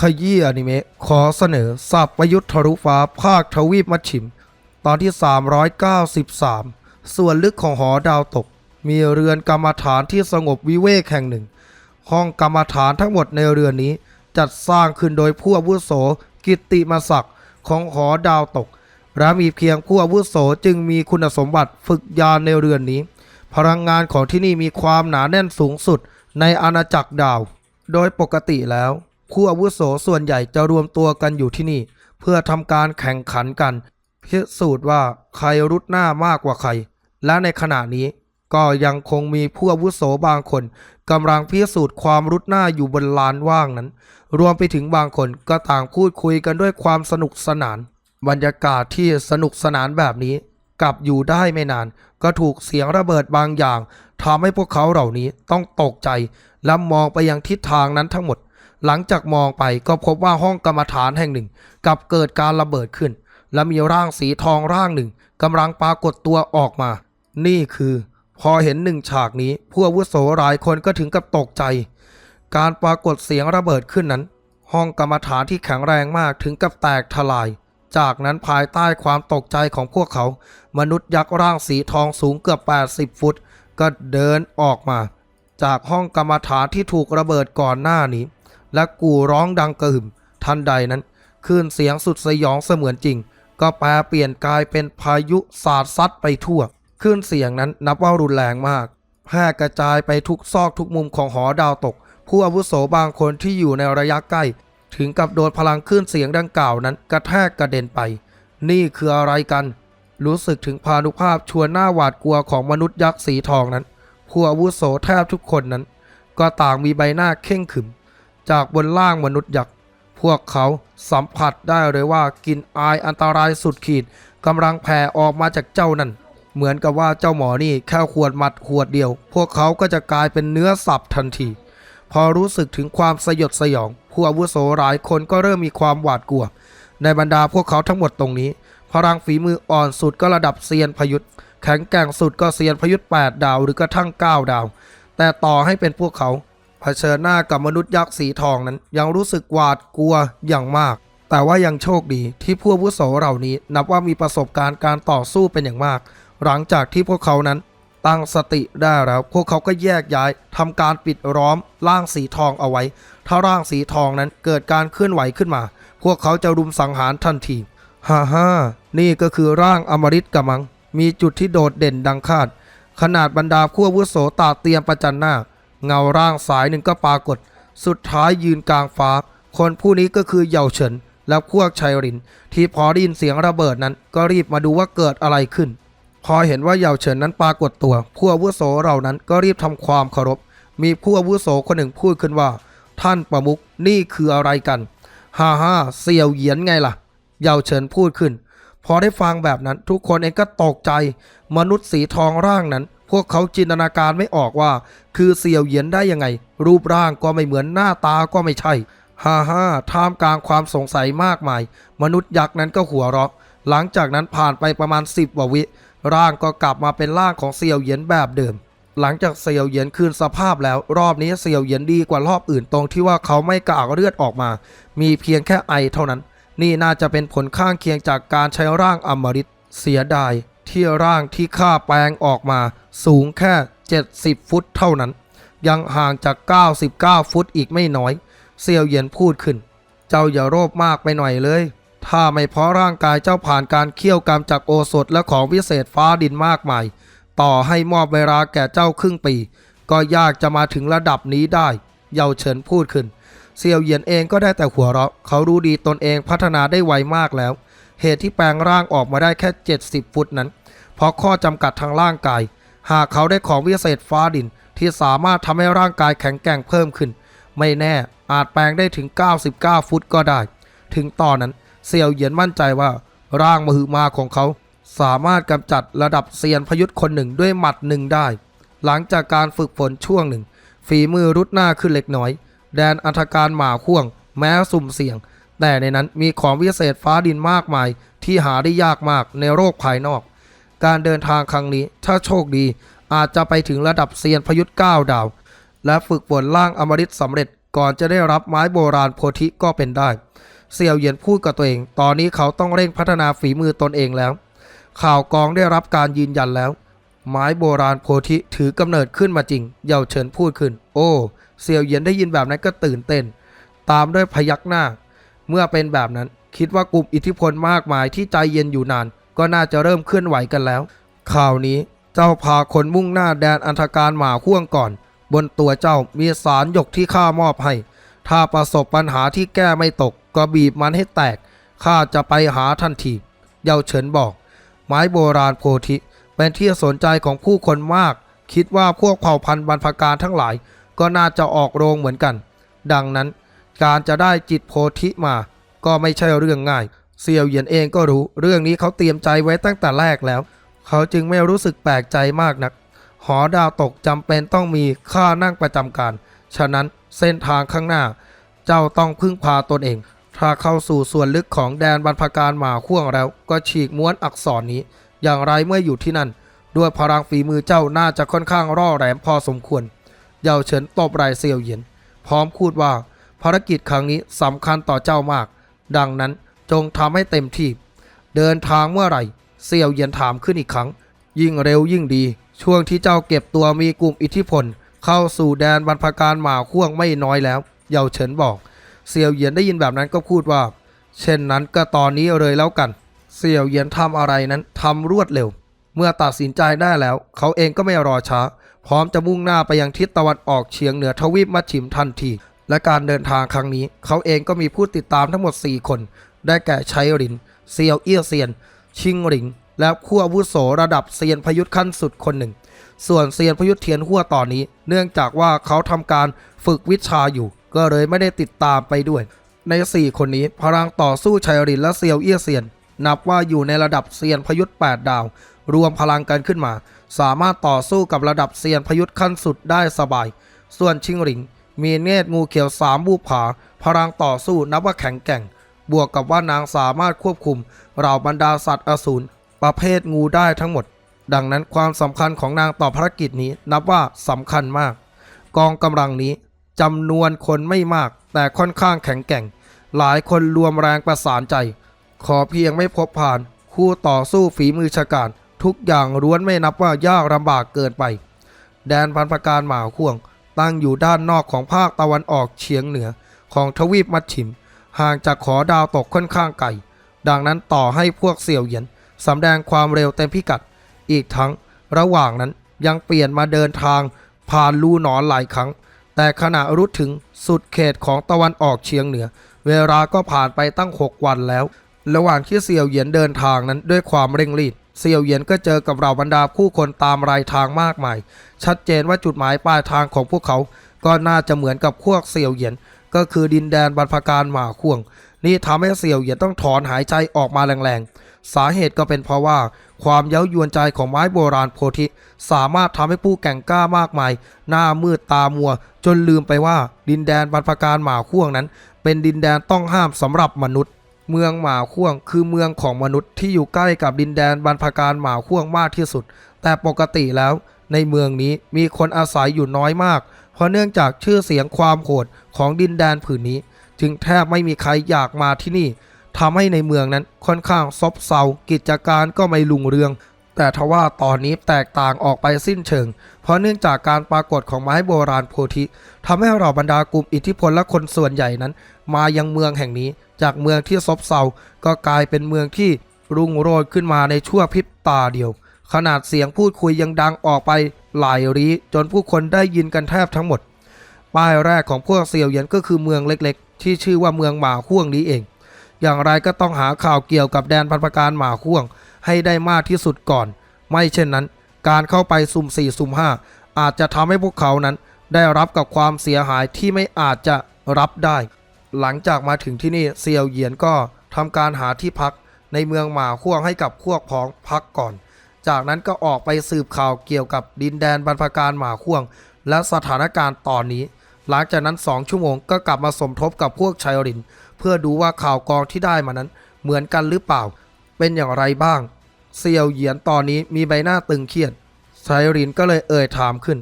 ขยี้อนิเมะขอเสนอสับประยุทธ์ทะลุฟ้าภาคทวีปมัชชิม ตอนที่ 393 ส่วนลึกของหอดาวตก มีเรือนกรรมฐานที่สงบวิเวกแห่งหนึ่ง ห้องกรรมฐานทั้งหมดในเรือนนี้ จัดสร้างขึ้นโดยผู้อาวุโสกิตติมศักดิ์ของหอดาวตก และมีเพียงผู้อาวุโสจึงมีคุณสมบัติฝึกยานในเรือนนี้ พลังงานของที่นี่มีความหนาแน่นสูงสุดในอาณาจักรดาว โดยปกติแล้ว ผู้อาวุโสส่วนใหญ่จะรวมตัวกันอยู่ที่นี่ เพื่อทำการแข่งขันกัน พิสูจน์ว่าใครรุดหน้ามากกว่าใคร และในขณะนี้ก็ยังคงมีผู้อาวุโสบางคนกำลังพิสูจน์ความรุดหน้าอยู่บนลานว่างนั้น รวมไปถึงบางคนก็ต่างพูดคุยกันด้วยความสนุกสนาน บรรยากาศที่สนุกสนานแบบนี้กลับอยู่ได้ไม่นาน ก็ถูกเสียงระเบิดบางอย่างทำให้พวกเขาเหล่านี้ต้องตกใจและมองไปยังทิศทางนั้นทั้งหมด หลังจากมองไปก็พบว่าห้องกรรมฐานแห่งหนึ่งกับเกิดการระเบิดขึ้น และมีร่างสีทองร่างหนึ่งกำลังปรากฏตัวออกมา นี่คือ พอเห็นหนึ่งฉากนี้ ผู้อาวุโสหลายคนก็ถึงกับตกใจ การปรากฏเสียงระเบิดขึ้นนั้น ห้องกรรมฐานที่แข็งแรงมากถึงกับแตกทลาย จากนั้นภายใต้ความตกใจของพวกเขา มนุษย์ยักษ์ร่างสีทองสูงเกือบ 80 ฟุต ก็เดินออกมา จากห้องกรรมฐานที่ถูกระเบิดก่อนหน้านี้ และกู่ร้องดังกระหึ่ม ทันใดนั้นคลื่นเสียงสุดสยองเสมือนจริง ก็แปลเปลี่ยนกลายเป็นพายุสาดซัดไปทั่วคลื่นเสียงนั้นนับว่ารุนแรงมากแพร่กระจายไปทุกซอกทุกมุมของหอดาวตก ผู้อาวุโสบางคนที่อยู่ในระยะใกล้ ถึงกับโดนพลังคลื่นเสียงดังกล่าวนั้นกระแทกกระเด็นไป นี่คืออะไรกัน รู้สึกถึงพานุภาพชวนหน้าหวาดกลัวของมนุษย์ยักษ์สีทองนั้น ผู้อาวุโสแทบทุกคนนั้น ก็ต่างมีใบหน้าเข่งขึม จากบนล่างมนุษย์ยักษ์พวกเขาสัมผัสได้เลยว่ากลิ่นอายอันตรายสุดขีดกำลังแผ่ออกมาจากเจ้านั่น เหมือนกับว่าเจ้าหมอนี่แค่ขวดหมัดขวดเดียว พวกเขาก็จะกลายเป็นเนื้อสับทันที พอรู้สึกถึงความสยดสยอง ผู้อาวุโสหลายคนก็เริ่มมีความหวาดกลัว ในบรรดาพวกเขาทั้งหมดตรงนี้ พลังฝีมืออ่อนสุดก็ระดับเซียนพยุทธ์แข็งแกร่งสุดก็เซียนพยุทธ์8ดาวหรือกระทั่ง 9 ดาว แต่ต่อให้เป็นพวกเขา เผชิญหน้ากับมนุษย์ยักษ์สีทองนั้น ยังรู้สึกหวาดกลัวอย่างมาก แต่ว่ายังโชคดีที่ผู้วุโสเหล่านี้นับว่ามีประสบการณ์การต่อสู้เป็นอย่างมาก หลังจากที่พวกเขานั้นตั้งสติได้แล้ว พวกเขาก็แยกย้ายทำการปิดล้อมร่างสีทองเอาไว้ ถ้าร่างสีทองนั้นเกิดการเคลื่อนไหวขึ้นมา พวกเขาจะรุมสังหารทันทีฮ่าฮ่านี่ก็คือร่างอมฤตกำมัง มีจุดที่โดดเด่นดังคาด ขนาดบรรดาผู้วุโสตาเตรียมประจันหน้า เงาร่างสายหนึ่งก็ปรากฏ สุดท้ายยืนกลางฟ้า คนผู้นี้ก็คือเหยาเฉินและพวกชัยริน ที่พอได้ยินเสียงระเบิดนั้น ก็รีบมาดูว่าเกิดอะไรขึ้น พอเห็นว่าเหยาเฉินนั้นปรากฏตัว ผู้อาวุโสเหล่านั้นก็รีบทำความเคารพ มีผู้อาวุโสคนหนึ่งพูดขึ้นว่า ท่านประมุขนี่คืออะไรกันฮ่าฮ่าเสี่ยวเหยียนไงล่ะเหยาเฉินพูดขึ้น พอได้ฟังแบบนั้นทุกคนเองก็ตกใจ มนุษย์สีทองร่างนั้น พวกเขาจินตนาการไม่ออกว่า คือเสี่ยวเหยียนได้ยังไง รูปร่างก็ไม่เหมือนหน้าตาก็ไม่ใช่ฮ่าฮ่าท่ามกลางความสงสัยมากมาย มนุษย์ยักษ์นั้นก็หัวเราะ หลังจากนั้นผ่านไปประมาณ10กว่าวิ ร่างก็กลับมาเป็นร่างของเสี่ยวเหยียนแบบเดิม หลังจากเสี่ยวเหยียนคืนสภาพแล้ว รอบนี้เสี่ยวเหยียนดีกว่ารอบอื่นตรงที่ว่าเขาไม่กระอักเลือดออกมา มีเพียงแค่ไอเท่านั้น นี่น่าจะเป็นผลข้างเคียงจากการใช้ร่างอมฤตเสียดาย ที่ร่างที่ข้าแปลงออกมาสูงแค่ 70 ฟุตเท่านั้น ยังห่างจาก 99 ฟุตอีกไม่น้อย เซียวเหยียนพูดขึ้น เจ้าอย่าโลภมากไปหน่อยเลย ถ้าไม่เพราะร่างกายเจ้าผ่านการเคี่ยวกรรมจากโอสถและของวิเศษฟ้าดินมากมาย ต่อให้มอบเวลาแก่เจ้าครึ่งปี ก็ยากจะมาถึงระดับนี้ได้ เยาเฉินพูดขึ้น เซียวเหยียนเองก็ได้แต่หัวเราะ เขารู้ดีตนเองพัฒนาได้ไวมากแล้วเหตุที่แปลงร่างออกมาได้แค่ 70 ฟุตนั้น เพราะข้อจำกัดทางร่างกาย หากเขาได้ของวิเศษฟ้าดินที่สามารถทำให้ร่างกายแข็งแกร่งเพิ่มขึ้น ไม่แน่อาจแปลงได้ถึง 99 ฟุตก็ได้ ถึงตอนนั้นเซียวเหยียนมั่นใจว่า ร่างมหึมาของเขา สามารถกำจัดระดับเซียนพยุทธ์คนหนึ่งด้วยหมัดหนึ่งได้ หลังจากการฝึกฝนช่วงหนึ่ง ฝีมือรุดหน้าขึ้นเล็กน้อย แดนอัธการหมาข่วง แม้สุ่มเสี่ยง แต่ในนั้นมีของวิเศษฟ้าดินมากมายที่หาได้ยากมากในโลกภายนอก การเดินทางครั้งนี้ ถ้าโชคดี อาจจะไปถึงระดับเซียนพยุทธ์9ดาว และฝึกฝนร่างอมฤตสำเร็จก่อนจะได้รับไม้โบราณโพธิก็เป็นได้ เสี่ยวเหยียนพูดกับตัวเอง ตอนนี้เขาต้องเร่งพัฒนาฝีมือตนเองแล้ว ข่าวกองได้รับการยืนยันแล้ว ไม้โบราณโพธิถือกำเนิดขึ้นมาจริง เยาเฉินพูดขึ้น โอ้ เสี่ยวเหยียนได้ยินแบบนั้นก็ตื่นเต้น ตามด้วยพยักหน้า เมื่อเป็นแบบนั้นคิดว่ากลุ่มอิทธิพลมากมายที่ใจเย็นอยู่นาน ก็น่าจะเริ่มเคลื่อนไหวกันแล้วข่าวนี้เจ้าพาคนมุ่งหน้าแดนอันธการหมาห่วงก่อน บนตัวเจ้ามีสารหยกที่ข้ามอบให้ ถ้าประสบปัญหาที่แก้ไม่ตก ก็บีบมันให้แตกข้าจะไปหาทันทีเยาเฉินบอก ไม้โบราณโพธิเป็นที่สนใจของผู้คนมาก คิดว่าพวกเผ่าพันธุ์บรรพการทั้งหลาย ก็น่าจะออกโรงเหมือนกัน ดังนั้น การจะได้จิตโพธิมา ก็ไม่ใช่เรื่องง่าย เสี่ยวเหยียนเองก็รู้ เรื่องนี้เขาเตรียมใจไว้ตั้งแต่แรกแล้ว เขาจึงไม่รู้สึกแปลกใจมากนัก หอดาวตกจำเป็นต้องมีค่านั่งประจำการ ฉะนั้นเส้นทางข้างหน้า เจ้าต้องพึ่งพาตนเอง ถ้าเข้าสู่ส่วนลึกของแดนบรรพการหมาข่วงแล้ว ก็ฉีกม้วนอักษรนี้ อย่างไรเมื่ออยู่ที่นั่น ด้วยพลังฝีมือเจ้าน่าจะค่อนข้างร่อแหลมพอสมควร เยาเฉินตบไหล่เซียวเหยียน พร้อมพูดว่า ภารกิจครั้งนี้สำคัญต่อเจ้ามาก ดังนั้น จงทำให้เต็มที่ เดินทางเมื่อไหร่เซียวเยียนถามขึ้นอีกครั้ง ยิ่งเร็วยิ่งดี ช่วงที่เจ้าเก็บตัวมีกลุ่มอิทธิพล เข้าสู่แดนบรรพการหมาข่วงไม่น้อยแล้ว เยาเฉินบอกเซียวเยียนได้ยินแบบนั้นก็พูดว่า เช่นนั้นก็ตอนนี้เลยแล้วกัน เสี่ยวเยียนทำอะไรนั้นทำรวดเร็ว เมื่อตัดสินใจได้แล้ว เขาเองก็ไม่รอช้า พร้อมจะมุ่งหน้าไปยังทิศตะวันออกเฉียงเหนือทวีปมัชชิมทันทีและการเดินทางครั้งนี้ เขาเองก็มีผู้ติดตามทั้งหมด 4 คน ได้แก่ชัยหริน เซียวเอี้ยเซียน ชิงหริง และผู้อาวุโสระดับเซียนพยุทธ์ขั้นสุดคนหนึ่ง ส่วนเซียนพยุทธ์เทียนหัวตอนนี้ เนื่องจากว่าเขาทำการฝึกวิชาอยู่ ก็เลยไม่ได้ติดตามไปด้วย ใน 4 คนนี้พลังต่อสู้ชัยรินและเซียวเอี้ยเซียน นับว่าอยู่ในระดับเซียนพยุทธ์8ดาว รวมพลังกันขึ้นมา สามารถต่อสู้กับระดับเซียนพยุทธ์ขั้นสุดได้สบาย ส่วนชิงหริงมีเนตรงูเขียวสามบูผาพลังต่อสู้นับว่าแข็งแกร่ง บวกกับว่านางสามารถควบคุมเหล่าบรรดาสัตว์อสูรประเภทงูได้ทั้งหมด ดังนั้นความสำคัญของนางต่อภารกิจนี้นับว่าสำคัญมาก กองกำลังนี้จำนวนคนไม่มากแต่ค่อนข้างแข็งแกร่ง หลายคนรวมแรงประสานใจ ขอเพียงไม่พบผ่าน คู่ต่อสู้ฝีมือชะกาจทุกอย่างล้วนไม่นับว่ายากลำบากเกินไป แดนพันประการหมาข่วง ตั้งอยู่ด้านนอกของภาคตะวันออกเฉียงเหนือของทวีปมัชชิม ห่างจากขอดาวตกค่อนข้างไกล ดังนั้นต่อให้พวกเสี่ยวเหยียนสำแดงความเร็วเต็มพิกัด อีกทั้งระหว่างนั้นยังเปลี่ยนมาเดินทาง ผ่านลูหนอนหลายครั้ง แต่ขณะรุดถึงสุดเขตของตะวันออกเฉียงเหนือ เวลาก็ผ่านไปตั้ง 6 วันแล้ว ระหว่างที่เซียวเหยียนเดินทางนั้นด้วยความเร่งรีบเซียวเหยียนก็เจอกับเราบรรดาผู้คนตามรายทางมากมาย ชัดเจนว่าจุดหมายปลายทางของพวกเขา ก็น่าจะเหมือนกับพวกเซียวเหยียน ก็คือดินแดนบรรพการหมาข่วง นี่ทำให้เซียวเหยียนต้องถอนหายใจออกมาแรงๆ สาเหตุก็เป็นเพราะว่าความเย้ายวนใจของไม้โบราณโพธิ สามารถทำให้ผู้แก่งกล้ามากมาย หน้ามืดตามัว จนลืมไปว่า ดินแดนบรรพการหมาข่วงนั้น เป็นดินแดนต้องห้ามสำหรับมนุษย์เมืองหมาข่วงคือเมืองของมนุษย์ที่อยู่ใกล้กับดินแดนบรรพการหมาข่วงมากที่สุด แต่ปกติแล้วในเมืองนี้มีคนอาศัยอยู่น้อยมาก เพราะเนื่องจากชื่อเสียงความโหดของดินแดนผืนนี้ จึงแทบไม่มีใครอยากมาที่นี่ทำให้ในเมืองนั้นค่อนข้างซบเซากิจการก็ไม่ลุงเรือง แต่ทว่าตอนนี้แตกต่างออกไปสิ้นเชิง เพราะเนื่องจากการปรากฏของไม้โบราณโพธิทำให้เราบรรดากลุ่มอิทธิพลและคนส่วนใหญ่นั้น มายังเมืองแห่งนี้ จากเมืองที่ซบเซาก็กลายเป็นเมืองที่รุ่งโรจน์ขึ้นมาในชั่วพริบตาเดียว ขนาดเสียงพูดคุยยังดังออกไปหลายรีจนผู้คนได้ยินกันแทบทั้งหมด ป้ายแรกของพวกเซียวเหยียนก็คือเมืองเล็กๆ ที่ชื่อว่าเมืองหมาข่วงนี้เอง อย่างไรก็ต้องหาข่าวเกี่ยวกับแดนพันประการหมาข่วง ให้ได้มากที่สุดก่อน ไม่เช่นนั้น การเข้าไปสุ่ม4สุ่ม5อาจจะทำให้พวกเขานั้นได้รับกับความเสียหายที่ไม่อาจจะรับได้ หลังจากมาถึงที่นี่เซียวเหยียนก็ทำการหาที่พักในเมืองหมาข่วงให้กับพวกพ้องพักก่อน จากนั้นก็ออกไปสืบข่าวเกี่ยวกับดินแดนบรรพการหมาข่วง และสถานการณ์ตอนนี้ หลังจากนั้น2ชั่วโมงก็กลับมาสมทบกับพวกชัยริน เพื่อดูว่าข่าวกรองที่ได้มานั้น เหมือนกันหรือเปล่า เป็นอย่างไรบ้าง เซียวเหยียนตอนนี้มีใบหน้าตึงเครียดชัยรินก็เลยเอ่ยถามขึ้น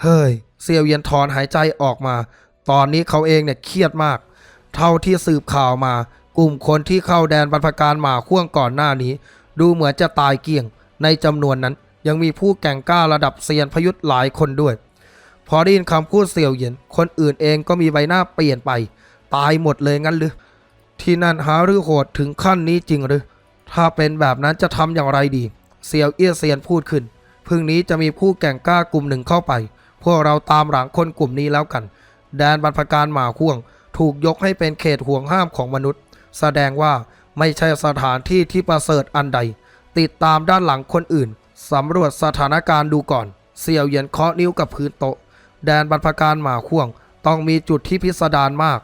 เฮ้ย เซียวเหยียนถอนหายใจออกมา ตอนนี้เขาเองเนี่ยเครียดมาก เท่าที่สืบข่าวมา กลุ่มคนที่เข้าแดนบรรพการหมาข่วงก่อนหน้านี้ ดูเหมือนจะตายเกลี้ยง ในจำนวนนั้นยังมีผู้แก่งกล้าระดับเซียนพยุทธ์หลายคนด้วย พอได้ยินคำพูดเสี่ยวเหย็นคนอื่นเองก็มีใบหน้าเปลี่ยนไป ตายหมดเลยงั้นหรือ ที่นั่นหาหรือโหดถึงขั้นนี้จริงหรือ ถ้าเป็นแบบนั้นจะทำอย่างไรดีเซียวเอี้ยเซียนพูดขึ้นพึ่งนี้จะมีผู้แก่งกล้ากลุ่มหนึ่งเข้าไป พวกเราตามหลังคนกลุ่มนี้แล้วกัน แดนบรรพการหมาข่วง ถูกยกให้เป็นเขตห่วงห้ามของมนุษย์ แสดงว่าไม่ใช่สถานที่ที่ประเสริฐอันใด ติดตามด้านหลังคนอื่น สำรวจสถานการณ์ดูก่อน เสี่ยวเหยียนเคาะนิ้วกับพื้นโต๊ะ แดนบรรพการหมาข่วง ต้องมีจุดที่พิสดารมาก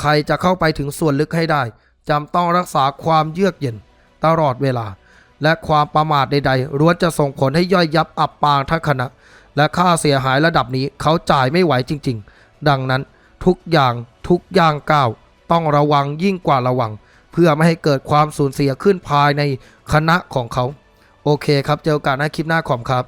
ใครจะเข้าไปถึงส่วนลึกให้ได้จำต้องรักษาความเยือกเย็น ตลอดเวลา และความประมาทใดๆล้วนจะส่งผลให้ย่อยยับอับปางทั้งคณะ และค่าเสียหายระดับนี้เขาจ่ายไม่ไหวจริง ๆ ดังนั้นทุกอย่างทุกอย่างก้าวต้องระวังยิ่งกว่าระวัง เพื่อไม่ให้เกิดความสูญเสียขึ้นภายในคณะของเขา โอเคครับ เจอกันในคลิปหน้าขอบคุณครับ